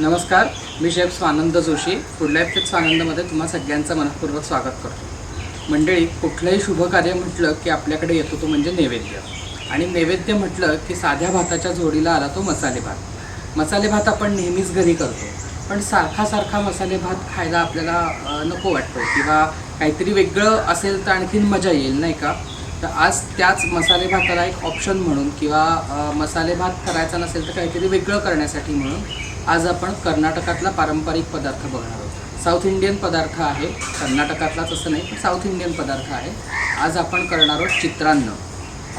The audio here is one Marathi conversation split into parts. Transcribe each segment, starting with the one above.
नमस्कार मी chef Swanand Joshi. Food life tips स्वानंदमध्ये तुम्हा सगळ्यांचं मनपूर्वक स्वागत करतो. मंडळी कुठलंही शुभ कार्य म्हटलं की आपल्याकडे येतो तो म्हणजे नैवेद्य. आणि नैवेद्य म्हटलं की साध्या भाताच्या जोडीला आला तो मसाले भात. मसाले भात आपण नेहमीच घरी करतो. पण सारखा सारखा मसाले भात खायला आपल्याला नको वाटतो किंवा काहीतरी वेगळं असेल तर आणखीन मजा येईल नाही का? तर आज त्याच मसाले भाताला एक ऑप्शन म्हणून किंवा मसाले भात करायचा नसेल तर काहीतरी वेगळं करण्यासाठी म्हणून आज आपण कर्नाटकातला पारंपरिक पदार्थ बघणार आहोत. साऊथ इंडियन पदार्थ आहे. कर्नाटकातलाच असं नाही पण साऊथ इंडियन पदार्थ आहे. आज आपण करणार आहोत चित्रान्न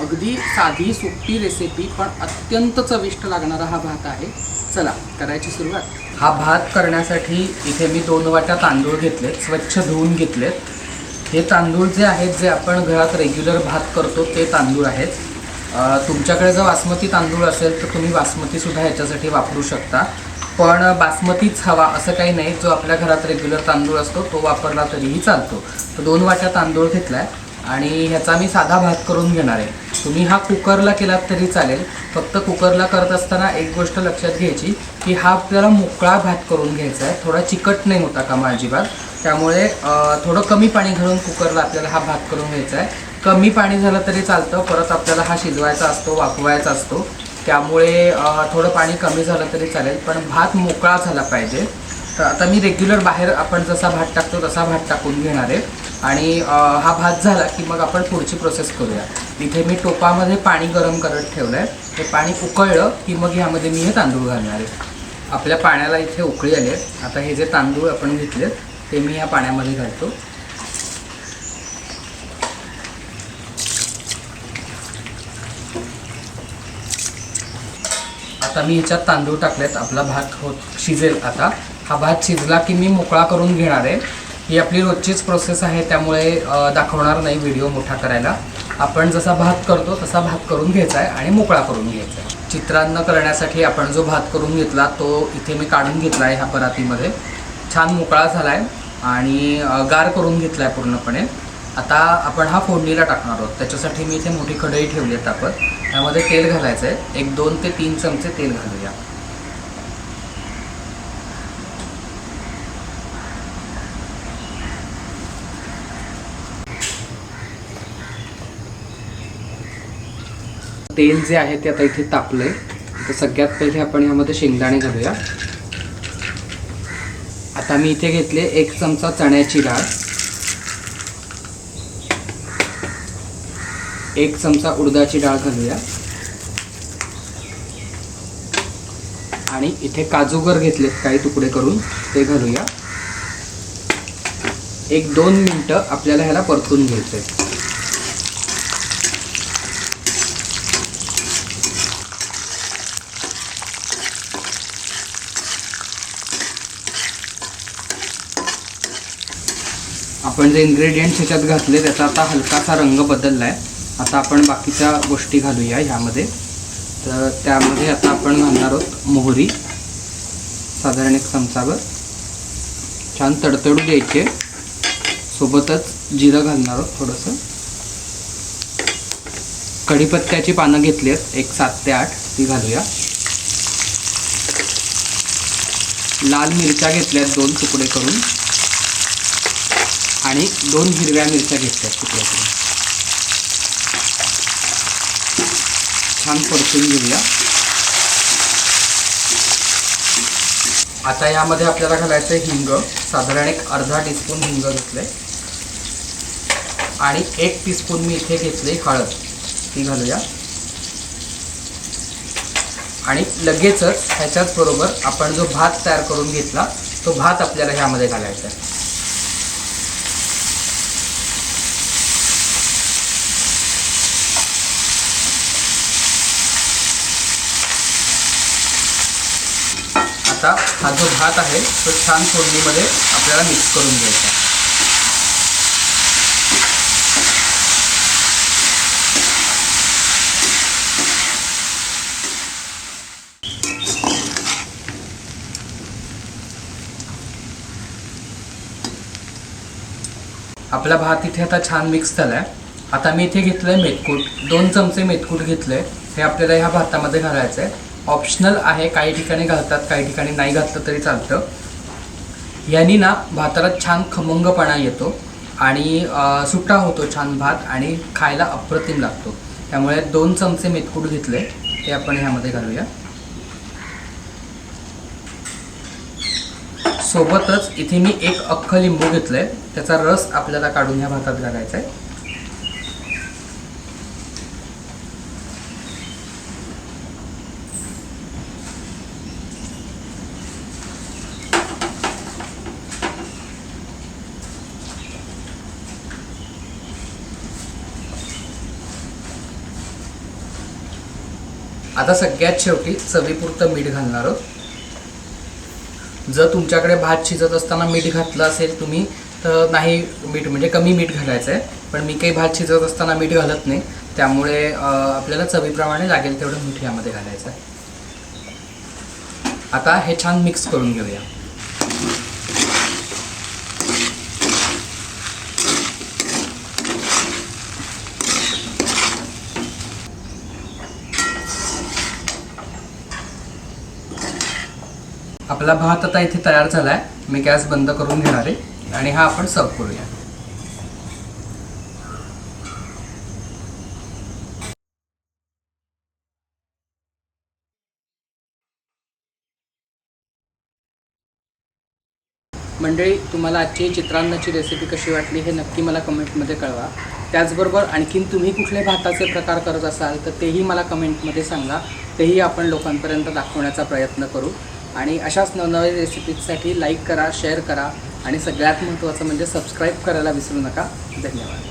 अगदी साधी सोपी रेसिपी पण अत्यंत चविष्ट लागणारा हा भात आहे. चला करायची सुरुवात. हा भात करण्यासाठी इथे मी दोन वाट्या तांदूळ घेतलेत स्वच्छ धुवून घेतलेत. हे तांदूळ जे आहेत जे आपण घरात रेग्युलर भात करतो ते तांदूळ आहेत. तुमच्याकडे जर बासमती तांदूळ असेल तर तुम्ही बासमतीसुद्धा ह्याच्यासाठी वापरू शकता. पण बासमतीच हवा असं काही नाही जो आपल्या घरात रेग्युलर तांदूळ असतो तो वापरला तरीही चालतो. तर दोन वाट्या तांदूळ घेतला आहे आणि ह्याचा मी साधा भात करून घेणार आहे. तुम्ही हा कुकरला केलात तरी चालेल. फक्त कुकरला करत असताना एक गोष्ट लक्षात घ्यायची की हा आपल्याला मोकळा भात करून घ्यायचा आहे. थोडा चिकट नाही होता कामा अजिबात त्यामुळे थोडं कमी पाणी घालून कुकरला आपल्याला हा भात करून घ्यायचा आहे. कमी पाणी झालं तरी चालतं परत आपल्याला हा शिजवायचा असतो वाफवायचा असतो. त्यामुळे थोडं पाणी कमी झालं तरी चालेल पण भात मोकळा झाला पाहिजे. तर आता मी रेग्युलर बाहेर आपण जसा भात टाकतो तसा भात टाकून घेणार आहे. आणि हा भात झाला की मग आपण पुढची प्रोसेस करूया. इथे मी टोपामध्ये पाणी गरम करत ठेवलं आहे ते पाणी उकळलं की मग ह्यामध्ये मी हे तांदूळ घालणार आहे. आपल्या पाण्याला इथे उकळी आले आता हे जे तांदूळ आपण घेतले ते मी या पाण्यामध्ये घालतो. आता मी ह्याच्यात तांदूळ टाकलेत. आपला भात होत शिजेल आता. हा भात शिजला की मी मोकळा करून घेणार आहे. ही आपली रोजचीच प्रोसेस आहे त्यामुळे दाखवणार नाही व्हिडिओ मोठा करायला. आपण जसा भात करतो तसा भात करून घ्यायचा आहे आणि मोकळा करून घ्यायचा आहे चित्रान्न करण्यासाठी आपण जो भात करून घेतला तो इथे मी काढून घेतला आहे ह्या परातीमध्ये. छान मोकळा झाला आहे आणि गार करून घेतला आहे पूर्णपणे. आता आपण हा फोडणीला टाकणार आहोत. त्याच्यासाठी मी इथे मोठी कढई ठेवली आहे तापत त्यामध्ये तेल घालायचं आहे एक दोन ते तीन चमचे तेल घालूया. तेल जे आहे ते आता इथे तापलंय. तर सगळ्यात पहिले आपण ह्यामध्ये शेंगदाणे घालूया. आता मी इथे घेतले एक चमचा चण्याची डाळ. एक चमचा उडदाची डाळ घालूया. आणि इथे काजूगर घेतलेत काही तुकडे करून ते घालूया. एक दोन मिनटं आपल्याला ह्याला परतून घ्यायचं आहे आपण जे इन्ग्रेडियंट्स ह्याच्यात घातले त्याचा आता हलकासा रंग बदलला आहे आता आपण बाकीच्या गोष्टी घालूया ह्यामध्ये. तर त्यामध्ये आता आपण घालणार आहोत मोहरी. साधारण एक चमचाभर. छान तडतडू द्यायचे. सोबतच जिरं घालणार आहोत थोडंसं. कढीपत्त्याची पानं घेतली आहेत. एक सात ते आठ. ती घालूया. लाल मिरच्या घेतल्यात दोन तुकडे करून. आणि दोन हिरव्या मिरच्या घेतल्यात तुकडे छान परतून घेऊया. आता यामध्ये आपल्याला घालायचं आहे हिंग. साधारण एक अर्धा टीस्पून हिंग घेतलंय. आणि एक टीस्पून मी इथे घेतले हळद. ती घालूया. आणि लगेचच ह्याच्याच बरोबर आपण जो भात तयार करून घेतला तो भात आपल्याला ह्यामध्ये घालायचा आहे. आता हा जो भात आहे तो छान फोडणीमध्ये आपल्याला मिक्स करून घ्यायचा. आहे. आपला भात इथे आता छान मिक्स झाला आहे आता मी इथे घेतलं आहे मेथकूट दोन चमचे मेथकूट घेतलं आहे हे आपल्याला ह्या भातामध्ये घालायचं आहे ऑप्शनल आहे काही ठिकाणी घालतात काही ठिकाणी नाही घातलं तरी चालतं. यांनी ना भाताला छान खमंगपणा येतो आणि सुट्टा होतो छान भात आणि खायला अप्रतिम लागतो. त्यामुळे दोन चमचे मेथकूट घेतले ते आपण ह्यामध्ये घालूया. सोबतच इथे मी एक अख्खं लिंबू घेतलं आहे त्याचा रस आपल्याला काढून ह्या भातात घालायचा आहे आता सगळ्यात शेवटी चवीपुरतं मीठ घालणार आहोत. जर तुमच्याकडे भात शिजत असताना मीठ घातलं असेल तुम्ही तर नाही मीठ म्हणजे कमी मीठ घालायचं आहे पण मी काही भात शिजत असताना मीठ घालत नाही. त्यामुळे आपल्याला चवीप्रमाणे लागेल तेवढं मीठ यामध्ये घालायचं आहे आता हे छान मिक्स करून घेऊया. आपला भात आता इथे तयार झाला आहे मी गॅस बंद करून घेणार आहे आणि हा आपण सर्व करूया. मंडळी तुम्हाला आजची चित्रान्नाची रेसिपी कशी वाटली हे नक्की मला कमेंटमध्ये कळवा. त्याचबरोबर आणखीन तुम्ही कुठले भाताचे प्रकार करत असाल तर तेही मला कमेंटमध्ये सांगा. तेही आपण लोकांपर्यंत दाखवण्याचा प्रयत्न करू. आणि अशाच नवनवीन रेसिपीजसाठी लाईक करा शेअर करा आणि सगळ्यात महत्त्वाचं म्हणजे सबस्क्राईब करायला विसरू नका. धन्यवाद.